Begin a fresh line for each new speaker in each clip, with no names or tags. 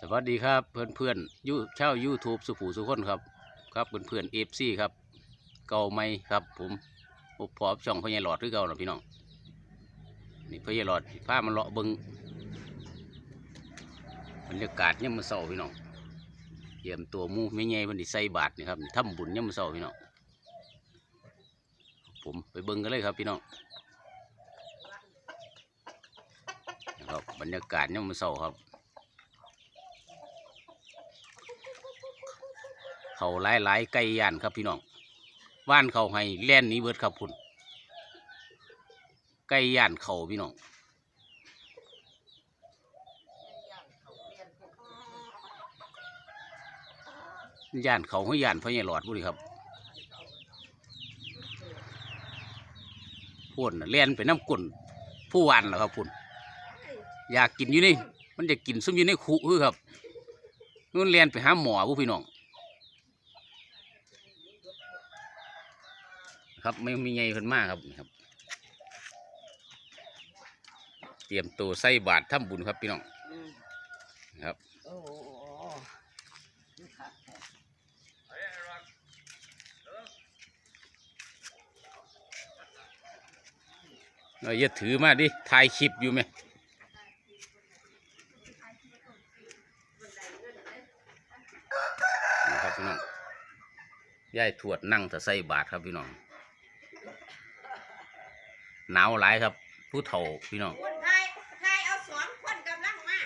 สวัสดีครับเพื่อนเพื่อนๆยูเช่า YouTube สุผูสุคนครับครับเพื่อนเพื่อนเอฟซีครับ เก่าไหมครับ ผมผมพร้อมช่องพญาหลอดหรือเก่าหรอพี่น้องนี่พญาหลอดพามันเลาะบิงบรรยากาศเนี่ยมันเศร้าพี่น้องเยี่ยมตัวมูไม่ใหญ่มันดิใส่บาทนี่ครับทำบุญเนี่ยมันเศร้าพี่น้องผมไปเบิงกันเลยครับพี่น้องครับบรรยากาศเนี่ยมันเศร้าครับ เขาหลายหลายไก่ย่านครับพี่น้องว่านเขาให้แล่นหนี้เบิดครับพุ่นไก่ย่านเขาพี่น้องย่านเขาให้ย่านพญาหลอดบุรีครับพุ่นน่ะแล่นไปน้ำกุ่นผู้วานเหรอครับพุ่นอยากกินอยู่นี่ มันจะกินซุ่มอยู่ในคุคือครับนู่นแล่นไปหาหมอผู้พี่น้อง ครับไม่มีไงคนมากครับนี่ครับ เตรียมตัวใส่บาตรทำบุญครับพี่น้องครับ
โอ้โห
เราอย่าถือมาดิถ่ายคลิปอยู่ไหมครับพี่น้องยายถวดนั่งแต่ใส่บาตรครับพี่น้อง หนาวหลายครับ ผู้เฒ่าพี่น้อง
คนไทยไทยเอาสองคนกำลังมา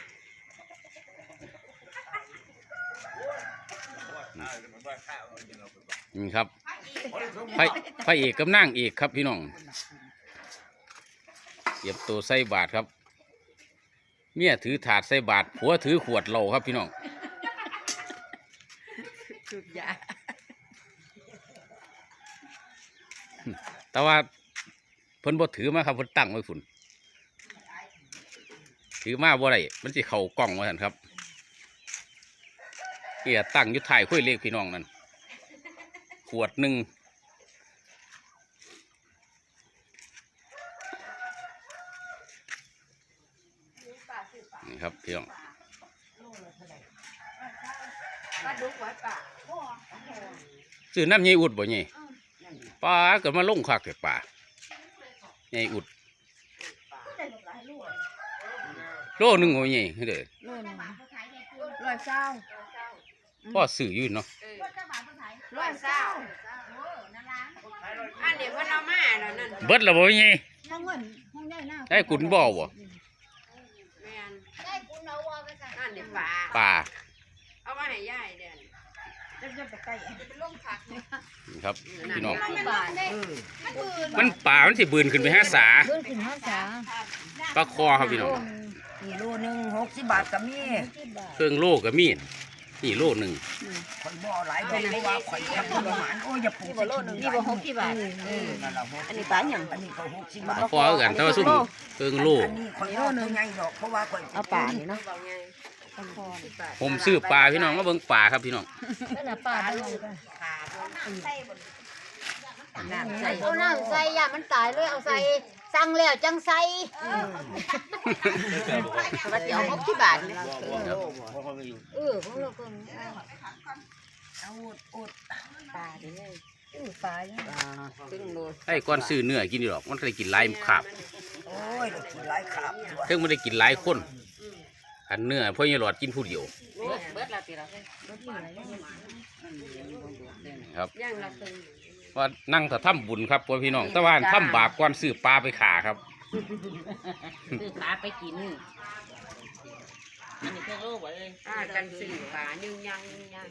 นี่ครับพระพระเอกกับนางเอกครับพี่น้องเตรียมตัวใส่บาตรครับ เมียถือถาดใส่บาตรผัวถือขวดเหล้าครับพี่น้อง
สุดยา
แต่ว่า เพิ่นบ่ถือมาครับเพิ่นตั้งไว้ฝุ่นถือมาบ่ได้มันสิเข้ากล้องว่าซั่นครับเกียตั้งอยู่ท้ายคุยเลขพี่น้องนั่นขวดหนึ่งนี่ครับพี่น้อง
ปลาดุกไว้ป่า
ซื้อน้ำใหญ่อุดบ่ใหญ่ปลาเกิดมาลงคักแต่ปลา ใหญ่อุดโลหนึงโอ้ใหญ่เด้อ
โลนึงร้อยเศร้า
พ่อซื้ออยู่เนาะ
ร้อยเศร้าอันนี้เพิ่นเอามาแล้วนั่น
เบิดและบ่ใหญ่
ห้องเงินห้องได้หน้า
ได้กุนบ่บ่
แม่น
ได้กุนเอาวอไปใส่
อันนี้ปลา
ปลา
เอามาให้ยายเดือน
จะจะไปไกล
เป็นลมผักเนี่ย
นี่ครับพี่น้อง
มันบาทมันบืน
มันปลามันสิบืนขึ้นไปหาสา
บืนขึ้นห้าสา
ปลาคอครับพี่น้อง
กิโลหนึ่งหกสิบบาทก็มี
ที่บาท
เครื่องโลก็มีนี่โลหนึ่ง
ข่อยบ่หลายใบเพราะว่าข่อยจะประมาณโอ้ยอย่าปลูกโลนึง
นี่บ่หกที่บาท
นั่นละหก
อันนี้ปลาหยัง
อันนี้ก็หกสิบ
ปลา
บาท
คอคือกันแต่ว่าซุ่มเครื่องโล
อันนี้ข่อยเอาตัวใหญ่ดอกเพราะว่าข่อย
เอาปลานี่เนาะ
เบาไง
ผมซื้อปลาพี่น้องมาเบิ่งปลาครับพี่น้อง
นั่นน่ะปลาด้วย
ขาบน
น้ำใส่เอาน้ำใส่ยามันตายเลยเอาใส่สั่งแล้วจังใส่ว่าจะเอาหกที่บาทเออของเราคน
เอาอุดอุด
ปลาดิเออปลาเนี่ย
ตึงโล
ไอ้ก้อนซื้อเนื้อกินอยู่หรอกมันก็ได้กินหลายขาบ
โอ้ยเรากินหลายขาบตัว
ถึงมันได้กินหลายคน อันเนื้อพ่อใหญ่หลอดกินผู้เดียว
เบิดเบิดละตีละ
ครับ
ย่างละตึง
ว่านั่งถ้าทำบุญครับพ่อพี่น้องแต่ว่าทำบาปก่อนซื้อปลาไปขาครับ
คือปลาไปกินอันนี้คือโลกเลย
อ่ากันสื่อขายังยังยัง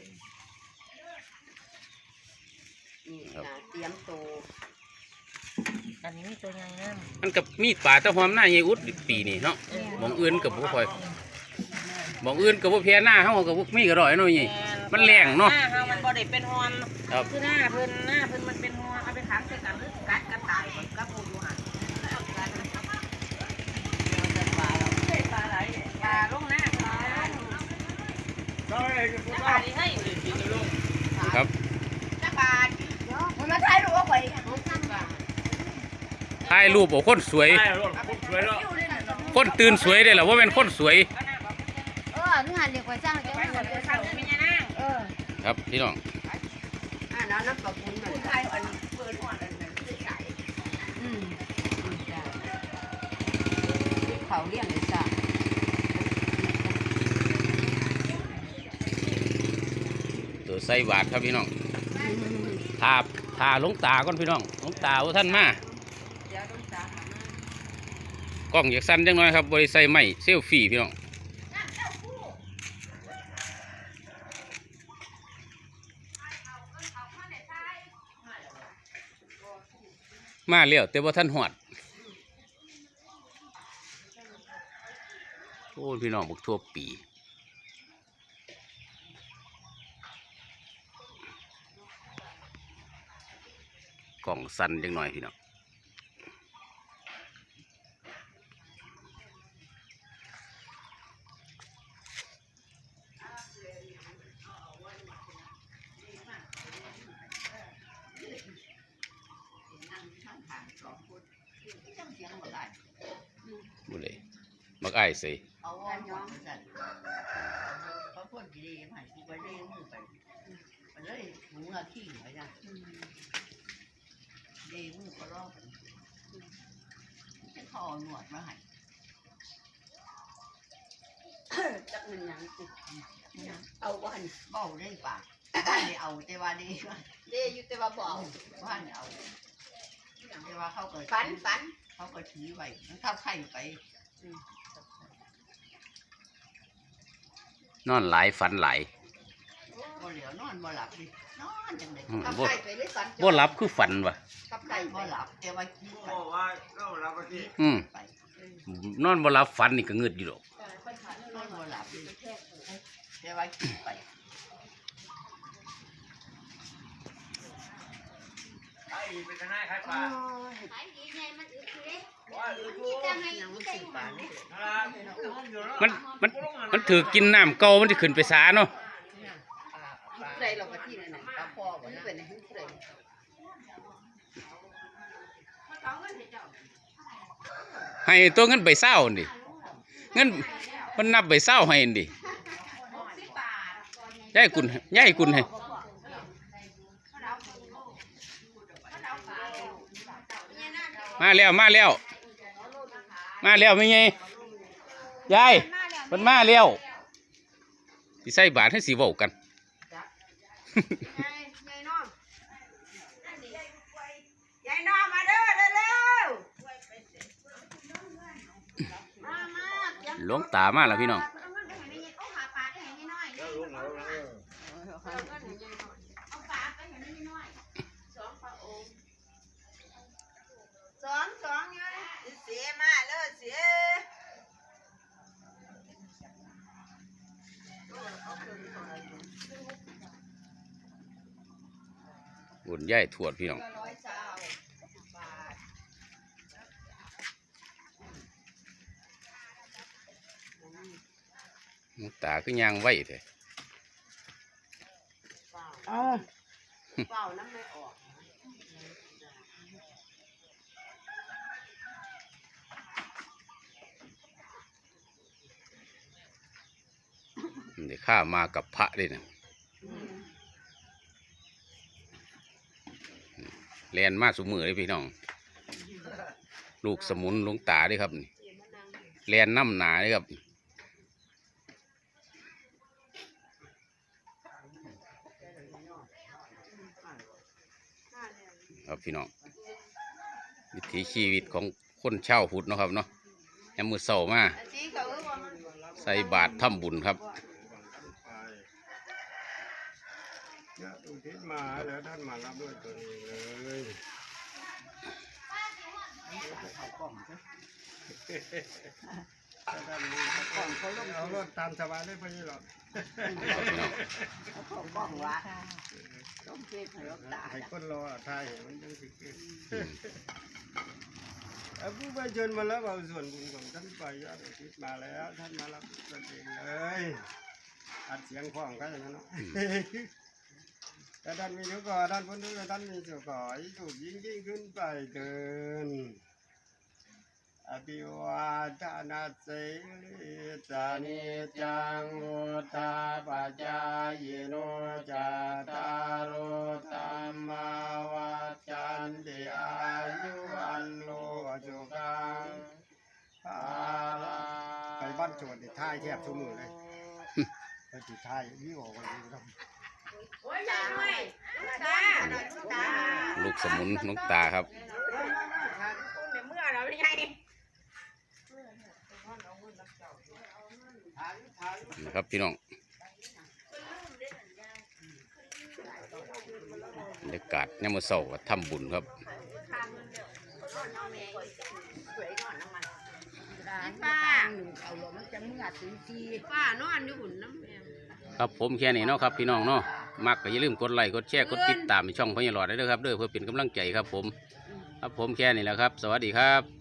นี่นะเตรียมตัว
อันนี้มีตัวใหญ่นะ
มันกับมีปลาตะหอมหน้าใหญ่อุดปีนี่เนาะหมองอื่นกับบ่ค่อยห มองอื่นกับบ่แพ้หน้าเฮากับบ่มีก็ร่อยเนาะนี่ มันแรงเนาะ
หน้าเฮามันบ่ได้เป็นฮอน
ครับ
คือหน้าเพิ่นหน้าเพิ่นมันเป็นฮอนเอาไปขังใส่กันหรือกัดกระต่ายมันกับผู้อยู่หั่นเอากัดปลาเราปลาไหลปลาลงหน้าปลาปลาดิให้
ครับ
ปลา
มันมาถ่ายรูปเอาไว้
ถ่ายรูปเอาคนสวย คนตื่นสวยได้หรอว่าเป็นคนสวย
เออนึกหันเรียก
ข่อยสร้างจัง
ไป
ได๋
เงินไปทำเป็นยังไง
เออ
ครับพี่น้อง
อ่าน้ำน้ำปลาปุ้นมัน
ไทยอันเปิดหัวอันนั้นคือใส่
อืมเขาเลี้ยงเลยจ้ะ
ตัวใส่บาทครับพี่น้องทาทาลงตาก่อนพี่น้องลงตาท่านมากล้องอยากสั้นจังน้อยครับบริใส่ไม่เซลฟี่พี่น้อง มาเลี้ยวแต่ว่าท่านหอดโอ้พี่น้องบักทั่วปีกล่องสันยังหน่อยพี่น้อง บุเลยมักอ้ายใส่
เอาว่าย้อนสั่นเขาพ่นกี่ดีมันกูไปเลี้ยงมือไปมันเลยหมูอะขี้ไว้นะเลี้ยงมือก็รอบจะขอหนวดมาให้
จักมันหยังสิ
เอาบ้านเบ้าได้ปากบ้านได้เอาแต่ว่าดีว่า
เด้อยู่แต่ว่าบ่เอา
บ้านเอา แต่ว่าเขาก็
ฝันฝัน
เขาก็ถือไว้มันเข้าไข่ไป
นอนหลายฝันหลาย
บ่เหลียวนอนบ่หลับดินอนจังได๋
อืม
กับ
บ่
ไก่ไปเลยฝัน
บ่รับคือฝันวะ
กับ
ไข่
ไก่
บ่หลับแต่ว่ากินไป
บอกว่าเราเราก็ที่
อืม
ไป
นอนบ่รับฝันนี่ก็เงืดอยู่ดอก
นอนบ่หลับดิแต่ว่ากินไป
ไอ้เป็นทนายขายปลา
ขายดีไงมันอึดอยู่เด้
ว่าอือ
นี่จะให้
ยัง
อี
รู้
ไก่
สึก
หวา
ปานน
นี่
นี่
นั่นล่ะอยู่เนาะ
มันมันมันถือกินน้ำเก่ามันจะขึ้นไปสาเนาะ
ผู้ใดเราก็ที่นั่นน่ะปลาพ่อบ่นี่เป็นผู้ใด
ให้ตัวเงินไปเศร้าหั่นดิเงินมันนับไปเศร้าให้หั่นดิยายกุนยายกุนให้ มาแล้วมาแล้ว มาแล้วไม่ไงยายมันมาแล้วสิใส่บาทให้สีเว้ากัน
ยายน้อมยายน้อมมาเด้อเร็วๆมามาเตรียม
หลวงตามาแล้วพี่น้อง
เอาเงินไปให้แม่ยายเอาหาปลาไปให้น้อยๆนี่เอาเงินให้ยายน้อยเอาปลาไปให้แม่น้อยสองพระองค์สองสองไง
เสียมาเลยเสีย
บุญย่ายถวดพี่น้อง
ร้อยเจ้าบาท
หลวงตาคือยางไหวแท้
เอ้าเปล่าน้ำไม่ออก
เดี๋ยวข้ามากับพระด้วยนะ แลนมาสุมือเลยพี่น้อง ลูกสมุนหลวงตาเด้วยครับนี่แลนน้ำหนาเลยครับครับพี่น้องวิถีชีวิตของคนเช่าวพุทธเนาะครับเนาะแอมมือเศร้ามา
อันนี้ก็เออว่ามัน
ใส่บาตรทำบุญครับ
เนี่ยอุทิศมาแล้วท่านมารับด้วยตัวเองเลย
เขากล่องซะ
ถ้าท่านมีกล้องเขาต้องเอารถตามสบายได้พอดีหรอก
เขาเข้ากล่องละต้องเช็ดให้รถตา
ให้คนรอทายเห็นมันยังสิเกิดเอาผู้ไปเชิญมาแล้วเอาส่วนบุญของท่านไปยอดอุทิศมาแล้ว ท่านมารับตัวเองเลยอัดเสียงฟ้องกันอย่างนั้นเนาะ ถ้าท่านมีเดี๋ยวก่อนท่านพ้นทุกข์ท่านมีสุขขอให้ถูกยิ่งยิ่งขึ้นไปเกินอภิวาทนาสิลิสานิจังวุธาปัจจายโนจัตตารโอธรรมาวัจจันติอายุวันโลสุขังภาลังไปบ้านโจทย์นี่ท่ายแทบทุกมือเลยไปติดท่ายวิ่งออกกันดูครั บ
โอ้ยยายหน่อยตาตา
ลูกสมุนนกตาครับ
คุณเดี๋ยวเมื่อเราเป็นไง
นะครับพี่น้องบรรยากาศยามมื้อเช้าก็ทำบุญครับ
ป้า
เอาลงมันจะเมื่อตีที
ป้านอนอยู่หุ่นน้ำแมว
ครับผมแค่นี้เนาะครับพี่น้องเนาะ มักก็อย่าลืมกดไลค์กดแชร์กดติดตามช่องพญาหลอดได้ด้วยครับเด้อเพื่อเป็นกำลังใจครับผม ครับผมแค่นี้แหล้วครับ สวัสดีครับ